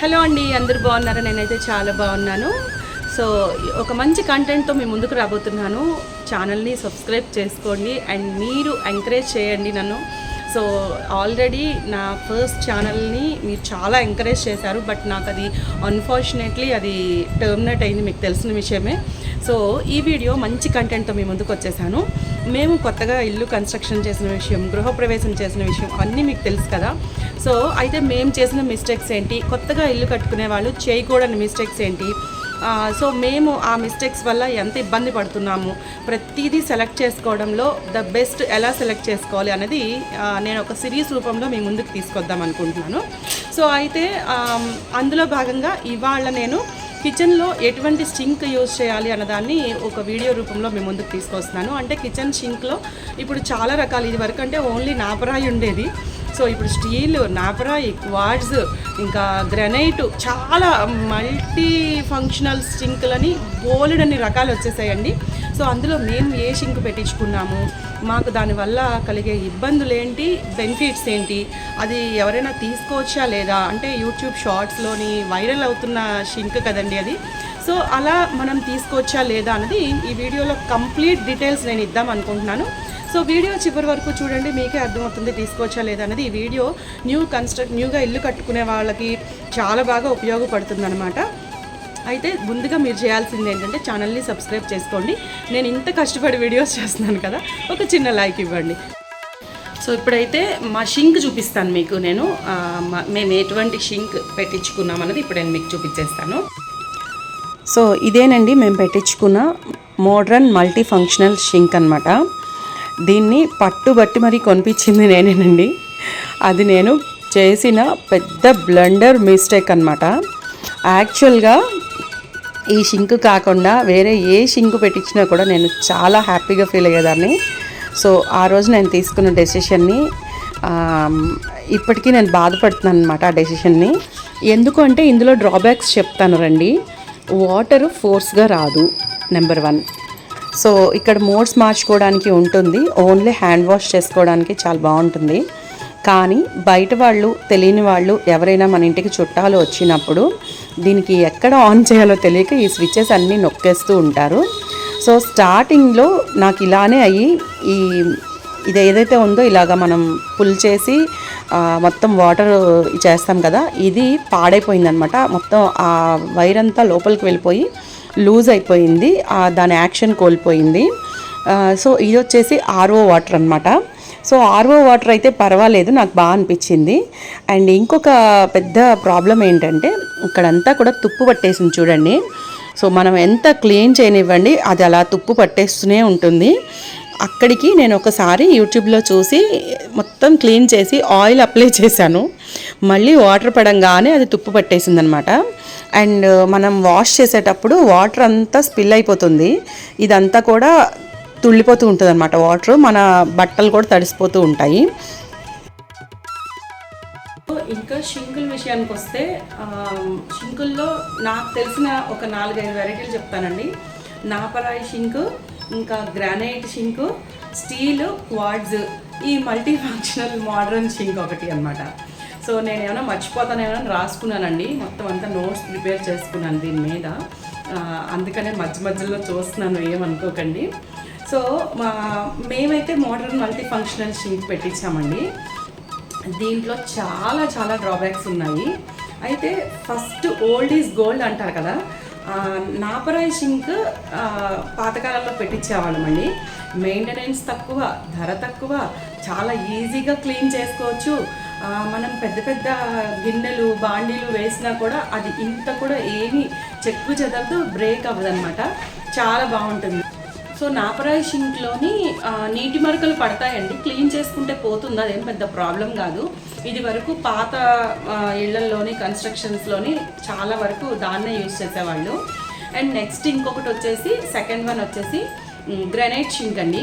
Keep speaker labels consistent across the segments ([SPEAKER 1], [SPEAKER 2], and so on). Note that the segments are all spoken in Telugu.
[SPEAKER 1] హలో అండి అందరు బాగున్నారా? నేనైతే చాలా బాగున్నాను. సో ఒక మంచి కంటెంట్తో మీ ముందుకు రాబోతున్నాను. ఛానల్ని సబ్స్క్రైబ్ చేసుకోండి. అండ్ మీరు ఎంకరేజ్ చేయండి నన్ను. సో ఆల్రెడీ నా ఫస్ట్ ఛానల్ని మీరు చాలా ఎంకరేజ్ చేశారు బట్ నాకు అది అన్ఫార్చునేట్లీ అది టర్మినేట్ అయింది మీకు తెలిసిన విషయమే. సో ఈ వీడియో మంచి కంటెంట్తో మీ ముందుకు వచ్చేసాను. మేము కొత్తగా ఇల్లు కన్స్ట్రక్షన్ చేసిన విషయం గృహప్రవేశం చేసిన విషయం అన్నీ మీకు తెలుసు కదా. సో అయితే మేము చేసిన మిస్టేక్స్ ఏంటి? కొత్తగా ఇల్లు కట్టుకునే వాళ్ళు చేయకూడని మిస్టేక్స్ ఏంటి? సో మేము ఆ మిస్టేక్స్ వల్ల ఎంత ఇబ్బంది పడుతున్నాము ప్రతిదీ సెలెక్ట్ చేసుకోవడంలో ద బెస్ట్ ఎలా సెలెక్ట్ చేసుకోవాలి అనేది నేను ఒక సిరీస్ రూపంలో మీ ముందుకు తీసుకొద్దాం అనుకుంటున్నాను. సో అయితే అందులో భాగంగా ఇవాళ నేను కిచెన్లో ఎటువంటి సింక్ యూజ్ చేయాలి అన్నదాన్ని ఒక వీడియో రూపంలో మేము ముందుకు తీసుకొస్తున్నాను. అంటే కిచెన్ సింక్లో ఇప్పుడు చాలా రకాలు ఇది వరకు అంటే ఓన్లీ నాపరాయి ఉండేది. సో ఇప్పుడు స్టీల్ నాపరాయి క్వాడ్స్ ఇంకా గ్రనైట్ చాలా మల్టీ ఫంక్షనల్ సింక్లని బోలెడన్ని రకాలు వచ్చేసాయండి. సో అందులో మేము ఏ షింక్ పెట్టించుకున్నాము మాకు దానివల్ల కలిగే ఇబ్బందులు ఏంటి బెనిఫిట్స్ ఏంటి అది ఎవరైనా తీసుకోవచ్చా లేదా? అంటే యూట్యూబ్ షార్ట్స్లోని వైరల్ అవుతున్న షింక్ కదండి అది. సో అలా మనం తీసుకొచ్చా లేదా అన్నది ఈ వీడియోలో కంప్లీట్ డీటెయిల్స్ నేను ఇద్దాం అనుకుంటున్నాను. సో వీడియో చివరి వరకు చూడండి మీకే అర్థమవుతుంది తీసుకోవచ్చా లేదా అనేది ఈ వీడియో న్యూ కన్స్ట్రక్ట్ న్యూగా ఇల్లు కట్టుకునే వాళ్ళకి చాలా బాగా ఉపయోగపడుతుంది అయితే ముందుగా మీరు చేయాల్సింది ఏంటంటే ఛానల్ని సబ్స్క్రైబ్ చేసుకోండి. నేను ఇంత కష్టపడి వీడియోస్ చేస్తున్నాను కదా ఒక చిన్న లైక్ ఇవ్వండి. సో ఇప్పుడైతే మా షింక్ చూపిస్తాను మీకు నేను. మేము ఎటువంటి షింక్ పెట్టించుకున్నాం అన్నది ఇప్పుడు నేను మీకు చూపించేస్తాను. సో ఇదేనండి మేము పెట్టించుకున్న మోడ్రన్ మల్టీ ఫంక్షనల్ షింక్ అనమాట దీన్ని పట్టుబట్టి మరీ కొనిపించింది నేనేనండి. అది నేను చేసిన పెద్ద బ్లండర్ మిస్టేక్ అనమాట యాక్చువల్గా ఈ షింక్ కాకుండా వేరే ఏ షింక్ పెట్టించినా కూడా నేను చాలా హ్యాపీగా ఫీల్ అయ్యేదాన్ని. సో ఆ రోజు నేను తీసుకున్న డెసిషన్ని ఇప్పటికీ నేను బాధపడుతున్నాను అనమాట ఆ డెసిషన్ని. ఎందుకు అంటే ఇందులో డ్రాబ్యాక్స్ చెప్తాను రండి. వాటర్ ఫోర్స్గా రాదు నెంబర్ వన్. సో ఇక్కడ మోడ్స్ మార్చుకోవడానికి ఉంటుంది. ఓన్లీ హ్యాండ్ వాష్ చేసుకోవడానికి చాలా బాగుంటుంది. కానీ బయట వాళ్ళు తెలియని వాళ్ళు ఎవరైనా మన ఇంటికి చుట్టాలు వచ్చినప్పుడు దీనికి ఎక్కడ ఆన్ చేయాలో తెలియక ఈ స్విచ్చెస్ అన్నీ నొక్కేస్తూ ఉంటారు. సో స్టార్టింగ్లో నాకు ఇలానే అయ్యి ఈ ఇది ఏదైతే ఉందో ఇలాగ మనం పుల్ చేసి మొత్తం వాటర్ చేస్తాం కదా ఇది పాడైపోయిందనమాట. మొత్తం ఆ వైర్ అంతా లోపలికి వెళ్ళిపోయి లూజ్ అయిపోయింది దాని యాక్షన్ కోల్పోయింది. సో ఇది వచ్చేసి ఆర్ఓ వాటర్ అనమాట. సో ఆర్ఓ వాటర్ అయితే పర్వాలేదు నాకు బాగా అనిపించింది. అండ్ ఇంకొక పెద్ద ప్రాబ్లం ఏంటంటే ఇక్కడంతా కూడా తుప్పు పట్టేసింది చూడండి. సో మనం ఎంత క్లీన్ చేయనివ్వండి అది అలా తుప్పు పట్టేస్తూనే ఉంటుంది. అక్కడికి నేను ఒకసారి యూట్యూబ్లో చూసి మొత్తం క్లీన్ చేసి ఆయిల్ అప్లై చేశాను. మళ్ళీ వాటర్ పడంగానే అది తుప్పు పట్టేసింది అనమాట అండ్ మనం వాష్ చేసేటప్పుడు వాటర్ అంతా స్పిల్ అయిపోతుంది. ఇదంతా కూడా తుళ్ళిపోతూ ఉంటుంది అనమాట వాటర్. మన బట్టలు కూడా తడిసిపోతూ ఉంటాయి. ఇంకా షింకుల విషయానికి వస్తే షింకుల్లో నాకు తెలిసిన ఒక నాలుగైదు వెరైటీలు చెప్తానండి. నాపరాయి షింకు ఇంకా గ్రానైట్ షింకు స్టీల్ క్వాడ్స్ ఈ మల్టీ ఫంక్షనల్ మోడర్న్ షింక్ ఒకటి అన్నమాట. సో నేను ఏమైనా మర్చిపోతానేమో రాసుకున్నానండి. మొత్తం అంతా నోట్స్ ప్రిపేర్ చేసుకున్నాను దీని మీద. అందుకనే మధ్య మధ్యలో చూస్తున్నాను ఏమనుకోకండి. సో మా మేమైతే మోడర్న్ మల్టీ ఫంక్షనల్ షింక్ పెట్టించామండి. దీంట్లో చాలా చాలా డ్రాబ్యాక్స్ ఉన్నాయి. అయితే ఫస్ట్ ఓల్డ్ ఈజ్ గోల్డ్ అంటారు కదా నాపరాయి షింక్ పాతకాలంలో పెట్టించేవాళ్ళమండి. మెయింటెనెన్స్ తక్కువ ధర తక్కువ చాలా ఈజీగా క్లీన్ చేసుకోవచ్చు. మనం పెద్ద పెద్ద గిన్నెలు బాండీలు వేసినా కూడా అది ఇంత కూడా ఏమీ చెక్కు చెదరదు బ్రేక్ అవ్వదనమాట చాలా బాగుంటుంది. సో నాపరాయి షింక్లోని నీటి మరకలు పడతాయండి. క్లీన్ చేసుకుంటే పోతుంది? అదేం పెద్ద ప్రాబ్లం కాదు. ఇది వరకు పాత ఇళ్ళల్లోని కన్స్ట్రక్షన్స్లోని చాలా వరకు దాన్నే యూజ్ చేసేవాళ్ళు. అండ్ నెక్స్ట్ ఇంకొకటి వచ్చేసి సెకండ్ వన్ వచ్చేసి గ్రనైట్ షింక్ అండి.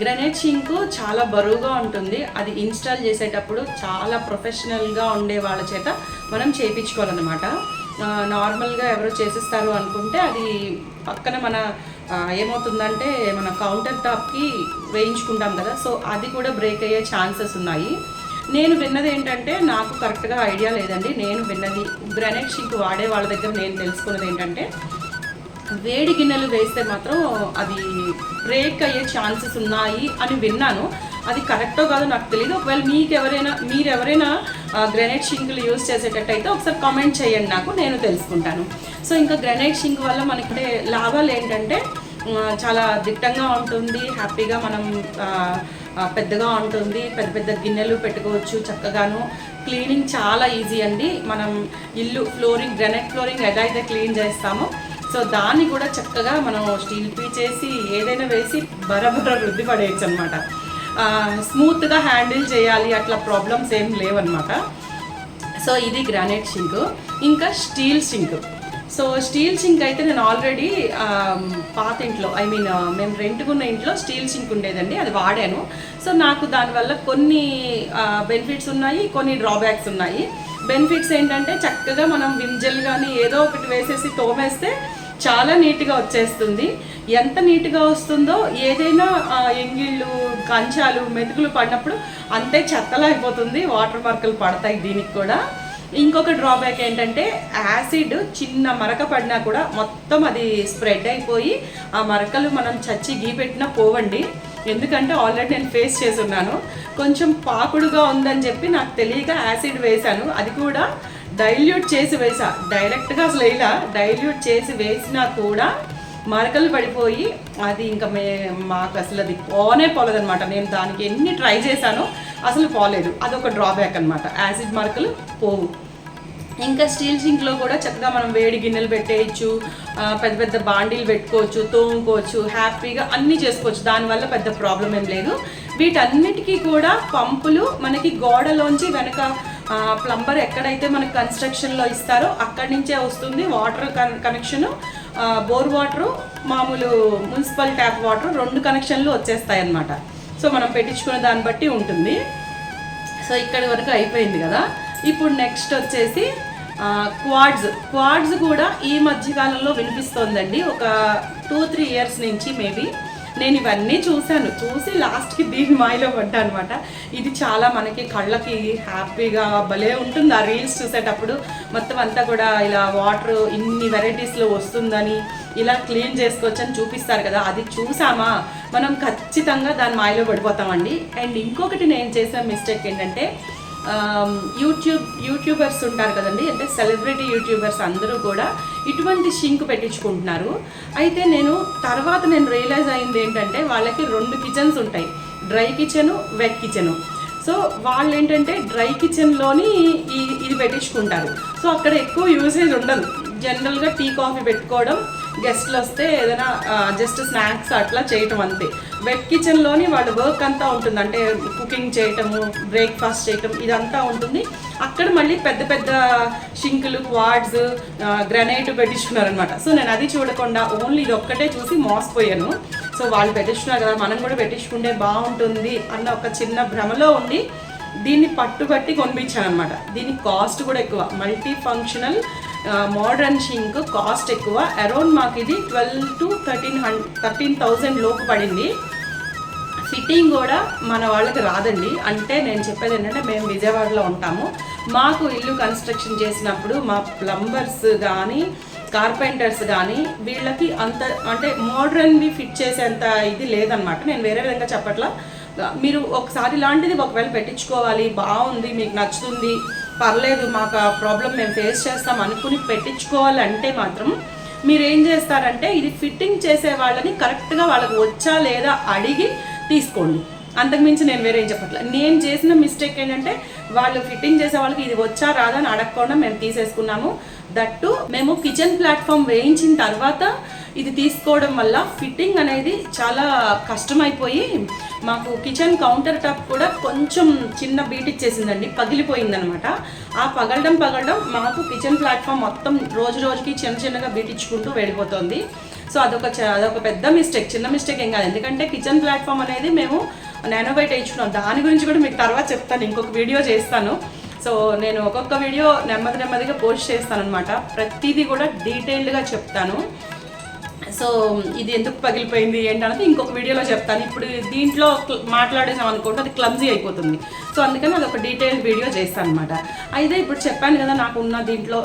[SPEAKER 1] గ్రనైట్ షింక్ చాలా బరువుగా ఉంటుంది. అది ఇన్స్టాల్ చేసేటప్పుడు చాలా ప్రొఫెషనల్గా ఉండే వాళ్ళ చేత మనం చేయించుకోవాలన్నమాట. నార్మల్గా ఎవరో చేసిస్తారు అనుకుంటే అది పక్కన మన ఏమవుతుందంటే మన కౌంటర్ టాప్కి వేయించుకుంటాం కదా సో అది కూడా బ్రేక్ అయ్యే ఛాన్సెస్ ఉన్నాయి. నేను విన్నది ఏంటంటే నాకు కరెక్ట్గా ఐడియా లేదండి. నేను విన్నది గ్రానైట్ షింక్ వాడే వాళ్ళ దగ్గర నేను తెలుసుకున్నది ఏంటంటే వేడి గిన్నెలు వేస్తే మాత్రం అది బ్రేక్ అయ్యే ఛాన్సెస్ ఉన్నాయి అని విన్నాను. అది కరెక్టో కాదో నాకు తెలియదు ఒకవేళ మీకు ఎవరైనా మీరు ఎవరైనా గ్రెనైట్ షింకులు యూజ్ చేసేటట్టయితే ఒకసారి కామెంట్ చేయండి నాకు నేను తెలుసుకుంటాను. సో ఇంకా గ్రెనైట్ షింక్ వల్ల మనకి లాభాలు ఏంటంటే చాలా దిట్టంగా ఉంటుంది హ్యాపీగా మనం పెద్దగా ఉంటుంది పెద్ద పెద్ద గిన్నెలు పెట్టుకోవచ్చు చక్కగాను. క్లీనింగ్ చాలా ఈజీ అండి. మనం ఇల్లు ఫ్లోరింగ్ గ్రనైట్ ఫ్లోరింగ్ ఎలా అయితే క్లీన్ చేస్తామో సో దాన్ని కూడా చక్కగా మనం స్టీల్ పీ చేసి ఏదైనా వేసి బరబర రుద్ది పడేయచ్చు అనమాట స్మూత్గా హ్యాండిల్ చేయాలి అట్లా ప్రాబ్లమ్స్ ఏం లేవన్నమాట. సో ఇది గ్రానైట్ షింక్ ఇంకా steel sink so steel sink అయితే నేను ఆల్రెడీ పాత ఇంట్లో ఐ మీన్ మేము రెంట్కున్న ఇంట్లో స్టీల్ సింక్ ఉండేదండి అది వాడాను. సో నాకు దానివల్ల కొన్ని బెనిఫిట్స్ ఉన్నాయి కొన్ని డ్రాబ్యాక్స్ ఉన్నాయి. బెనిఫిట్స్ ఏంటంటే చక్కగా మనం వింజల్ కానీ ఏదో ఒకటి వేసేసి తోమేస్తే చాలా నీట్గా వచ్చేస్తుంది. ఎంత నీట్గా వస్తుందో ఏదైనా ఎంగిళ్ళు కంచాలు మెతుకులు పడినప్పుడు అంతే చెత్తలా అయిపోతుంది వాటర్ మార్కులు పడతాయి దీనికి కూడా. ఇంకొక డ్రాబ్యాక్ ఏంటంటే యాసిడ్ చిన్న మరక పడినా కూడా మొత్తం అది స్ప్రెడ్ అయిపోయి ఆ మరకలు మనం చచ్చి గీ పెట్టినా పోవండి. ఎందుకంటే ఆల్రెడీ నేను ఫేస్ చేసి ఉన్నాను. కొంచెం పాకుడుగా ఉందని చెప్పి నాకు తెలియక యాసిడ్ వేశాను. అది కూడా డైల్యూట్ చేసి వేసా. డైరెక్ట్గా అసలు ఇలా డైల్యూట్ చేసి వేసినా కూడా మరకలు పడిపోయి అది ఇంకా మే మాకు అసలు అది పోనే పోలేదనమాట నేను దానికి ఎన్ని ట్రై చేశానో అసలు పోలేదు. అదొక డ్రాబ్యాక్ అనమాట యాసిడ్ మరకలు పోవు. ఇంకా స్టీల్ సింక్లో కూడా చక్కగా మనం వేడి గిన్నెలు పెట్టేయచ్చు పెద్ద పెద్ద బాండీలు పెట్టుకోవచ్చు తోముకోవచ్చు హ్యాపీగా అన్నీ చేసుకోవచ్చు. దానివల్ల పెద్ద ప్రాబ్లం ఏం లేదు. వీటన్నిటికీ కూడా పంపులు మనకి గోడలోంచి వెనక ప్లంబర్ ఎక్కడైతే మనకు కన్స్ట్రక్షన్లో ఇస్తారో అక్కడి నుంచే వస్తుంది వాటర్ కనెక్షను బోర్ వాటరు మామూలు మున్సిపల్ ట్యాప్ వాటర్ రెండు కనెక్షన్లు వచ్చేస్తాయి అన్నమాట సో మనం పెట్టించుకునే దాన్ని బట్టి ఉంటుంది. సో ఇక్కడి వరకు అయిపోయింది కదా. ఇప్పుడు నెక్స్ట్ వచ్చేసి క్వాడ్స్ క్వాడ్స్ కూడా ఈ మధ్యకాలంలో వినిపిస్తోందండి. ఒక టూ త్రీ ఇయర్స్ నుంచి మేబీ నేను ఇవన్నీ చూశాను. చూసి లాస్ట్కి దీని మాయలో పడ్డా అనమాట ఇది చాలా మనకి కళ్ళకి హ్యాపీగా భలే ఉంటుంది. ఆ రీల్స్ చూసేటప్పుడు మొత్తం అంతా కూడా ఇలా వాటర్ ఇన్ని వెరైటీస్లో వస్తుందని ఇలా క్లీన్ చేసుకోవచ్చు అని చూపిస్తారు కదా. అది చూసామా? మనం ఖచ్చితంగా దాని మాయలో పడిపోతామండి. అండ్ ఇంకొకటి నేను చేసిన మిస్టేక్ ఏంటంటే యూట్యూబ్ యూట్యూబర్స్ ఉంటారు కదండి. అంటే సెలబ్రిటీ యూట్యూబర్స్ అందరూ కూడా ఇటువంటి షింక్ పెట్టించుకుంటున్నారు. అయితే నేను తర్వాత నేను రియలైజ్ అయింది ఏంటంటే వాళ్ళకి రెండు కిచెన్స్ ఉంటాయి. Dry kitchen wet kitchen. So వాళ్ళు ఏంటంటే డ్రై కిచెన్లోని ఈ ఇది పెట్టించుకుంటారు. సో అక్కడ ఎక్కువ యూసేజ్ ఉండదు. జనరల్గా టీ కాఫీ పెట్టుకోవడం గెస్ట్లు వస్తే ఏదైనా జస్ట్ స్నాక్స్ అట్లా చేయటం అంతే. వెట్ కిచెన్లోని వాళ్ళ వర్క్ అంతా ఉంటుంది. అంటే కుకింగ్ చేయటము బ్రేక్ఫాస్ట్ చేయటం ఇదంతా ఉంటుంది. అక్కడ మళ్ళీ పెద్ద పెద్ద షింకులు క్వాడ్స్ గ్రనైట్ పెట్టించుకున్నారనమాట సో నేను అది చూడకుండా ఓన్లీ ఇది ఒక్కటే చూసి మోసపోయాను సో వాళ్ళు పెట్టించుకున్నారు కదా మనం కూడా పెట్టించుకుంటే బాగుంటుంది అన్న ఒక చిన్న భ్రమలో ఉండి దీన్ని పట్టుబట్టి కొనిపించాను అనమాట దీని కాస్ట్ కూడా ఎక్కువ. Multi functional modern sink cost ఎక్కువ. అరౌండ్ మాకు ఇది twelve to thirteen hun thirteen thousand లోపు పడింది. ఫిట్టింగ్ కూడా మన వాళ్ళకి రాదండి. అంటే నేను చెప్పేది ఏంటంటే మేము విజయవాడలో ఉంటాము. మాకు ఇల్లు కన్స్ట్రక్షన్ చేసినప్పుడు మా ప్లంబర్స్ కానీ కార్పెంటర్స్ కానీ వీళ్ళకి అంత అంటే మోడ్రన్వి ఫిట్ చేసేంత ఇది లేదనమాట నేను వేరే విధంగా చెప్పట్లా. మీరు ఒకసారి ఇలాంటిది ఒకవేళ పెట్టించుకోవాలి బాగుంది మీకు నచ్చుతుంది పర్లేదు మాకు ఆ ప్రాబ్లం మేము ఫేస్ చేస్తాం అనుకుని పెట్టించుకోవాలంటే మాత్రం మీరు ఏం చేస్తారంటే ఇది ఫిట్టింగ్ చేసే వాళ్ళని కరెక్ట్గా వాళ్ళకి వచ్చా లేదా అడిగి తీసుకోండి. అంతకుమించి నేను వేరే ఏం చెప్పట్లే. నేను చేసిన మిస్టేక్ ఏంటంటే వాళ్ళు ఫిట్టింగ్ చేసే వాళ్ళకి ఇది వచ్చా రాదా అని అడగకుండా మేము తీసేసుకున్నాము. దట్టు మేము కిచెన్ ప్లాట్ఫామ్ వేయించిన తర్వాత ఇది తీసుకోవడం వల్ల ఫిట్టింగ్ అనేది చాలా కష్టమైపోయి మాకు కిచెన్ కౌంటర్ టాప్ కూడా కొంచెం చిన్న బీట్ ఇచ్చేసిందండి పగిలిపోయిందనమాట. ఆ పగలడం పగలడం మాకు కిచెన్ ప్లాట్ఫామ్ మొత్తం రోజు రోజుకి చిన్న చిన్నగా బీట్ ఇచ్చుకుంటూ వెళ్ళిపోతుంది. సో అదొక చ- అదొక పెద్ద మిస్టేక్ చిన్న మిస్టేక్ ఏం కాదు. ఎందుకంటే కిచెన్ ప్లాట్ఫామ్ అనేది మేము నానోబైట్ బయట దాని గురించి కూడా మీకు తర్వాత చెప్తాను. ఇంకొక వీడియో చేస్తాను. సో నేను ఒక్కొక్క వీడియో నెమ్మది నెమ్మదిగా పోస్ట్ చేస్తాను అనమాట ప్రతిదీ కూడా డీటెయిల్డ్గా చెప్తాను. సో ఇది ఎందుకు పగిలిపోయింది ఏంటన్నది ఇంకొక వీడియోలో చెప్తాను. ఇప్పుడు దీంట్లో మాట్లాడేసాం అనుకుంటే అది క్లమ్జీ అయిపోతుంది. సో అందుకని అది ఒక డీటెయిల్డ్ వీడియో చేస్తాను అనమాట అయితే ఇప్పుడు చెప్పాను కదా నాకు ఉన్న దీంట్లో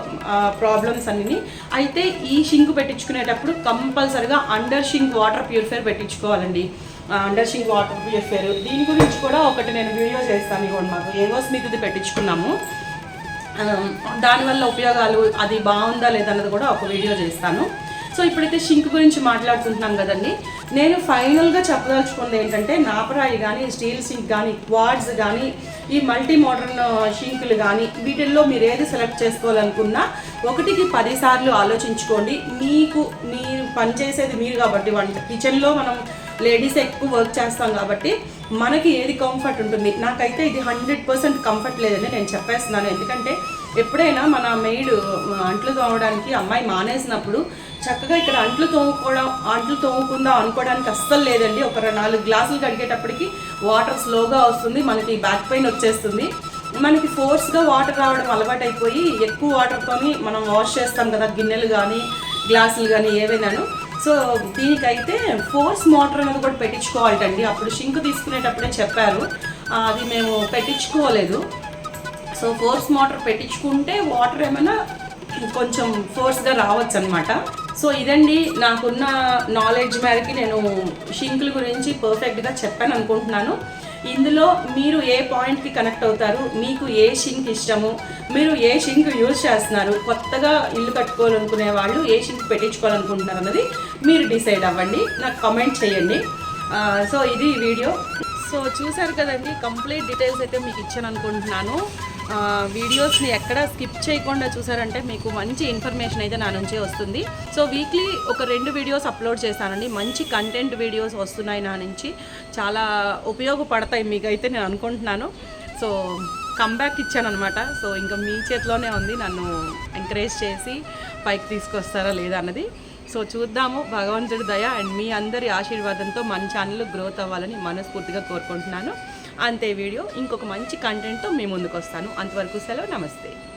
[SPEAKER 1] ప్రాబ్లమ్స్ అన్నీ అయితే ఈ షింక్ పెట్టించుకునేటప్పుడు కంపల్సరిగా అండర్ షింక్ వాటర్ ప్యూరిఫైర్ పెట్టించుకోవాలండి. అండర్ షీ వాటర్ ప్యూరిఫైర్ దీని గురించి కూడా ఒకటి నేను వీడియో చేస్తాను ఇవ్వండి మాకు. ఏవో స్మితిది పెట్టించుకున్నాము. దానివల్ల ఉపయోగాలు అది బాగుందా లేదన్నది కూడా ఒక వీడియో చేస్తాను. సో ఇప్పుడైతే షింక్ గురించి మాట్లాడుకుంటున్నాం కదండి. నేను ఫైనల్గా చెప్పదలుచుకుంది ఏంటంటే నాపరాయి కానీ స్టీల్ సింక్ కానీ క్వాడ్స్ కానీ ఈ మల్టీ మోడర్న్ షింకులు కానీ వీటిల్లో మీరు ఏది సెలెక్ట్ చేసుకోవాలనుకున్నా ఒకటికి పదిసార్లు ఆలోచించుకోండి. మీకు మీరు పనిచేసేది మీరు కాబట్టి వంట కిచెన్లో మనం లేడీస్ ఎక్కువ వర్క్ చేస్తాం కాబట్టి మనకి ఏది కంఫర్ట్ ఉంటుంది? నాకైతే ఇది హండ్రెడ్ పర్సెంట్ కంఫర్ట్ లేదని నేను చెప్పేస్తున్నాను. ఎందుకంటే ఎప్పుడైనా మన మెయిడ్ అంట్లు తోమడానికి అమ్మాయి మానేసినప్పుడు చక్కగా ఇక్కడ అంట్లు తోముకోవడం అంట్లు తోముకుందాం అనుకోవడానికి అస్సలు లేదండి. ఒక నాలుగు గ్లాసులు కడిగేటప్పటికి వాటర్ స్లోగా వస్తుంది. మనకి బ్యాక్ పెయిన్ వచ్చేస్తుంది. మనకి ఫోర్స్గా వాటర్ రావడం అలవాటు అయిపోయి ఎక్కువ వాటర్తోని మనం వాష్ చేస్తాం కదా గిన్నెలు కానీ గ్లాసులు కానీ ఏవైనాను. సో దీనికైతే ఫోర్స్ మోటార్ అనేది కూడా పెట్టించుకోవాలండి అప్పుడు షింక్ తీసుకునేటప్పుడే చెప్పారు. అది మేము పెట్టించుకోలేదు. సో ఫోర్స్ మోటార్ పెట్టించుకుంటే వాటర్ ఏమైనా కొంచెం ఫోర్స్గా రావచ్చు అనమాట సో ఇదండి నాకున్న నాలెడ్జ్ మేరకి నేను షింకుల గురించి పర్ఫెక్ట్గా చెప్పాను అనుకుంటున్నాను ఇందులో మీరు ఏ పాయింట్కి కనెక్ట్ అవుతారు? మీకు ఏ షింక్ ఇష్టము? మీరు ఏ షింక్ యూజ్ చేస్తున్నారు? కొత్తగా ఇల్లు కట్టుకోవాలనుకునే వాళ్ళు ఏ షింక్ పెట్టించుకోవాలనుకుంటున్నారు అన్నది మీరు డిసైడ్ అవ్వండి. నాకు కామెంట్ చేయండి. సో ఇది వీడియో. సో చూసారు కదండి కంప్లీట్ డీటెయిల్స్ అయితే మీకు ఇచ్చాను అనుకుంటున్నాను. వీడియోస్ని ఎక్కడ స్కిప్ చేయకుండా చూసారంటే మీకు మంచి ఇన్ఫర్మేషన్ అయితే నా నుంచే వస్తుంది. సో వీక్లీ ఒక రెండు వీడియోస్ అప్లోడ్ చేస్తానండి మంచి కంటెంట్ వీడియోస్ వస్తున్నాయి నా నుంచి. చాలా ఉపయోగపడతాయి మీకైతే నేను అనుకుంటున్నాను. సో కంబ్యాక్ ఇచ్చానమాట సో ఇంకా మీ చేతిలోనే ఉంది. నన్ను ఎంకరేజ్ చేసి పైకి తీసుకొస్తారా లేదా అన్నది. సో చూద్దాము. భగవంతుడి దయ అండ్ మీ అందరి ఆశీర్వాదంతో మన ఛానల్ గ్రోత్ అవ్వాలని మనస్ఫూర్తిగా కోరుకుంటున్నాను. అంతే వీడియో ఇంకొక మంచి కంటెంట్తో మీ ముందుకు వస్తాను అంతవరకు సెలవు నమస్తే.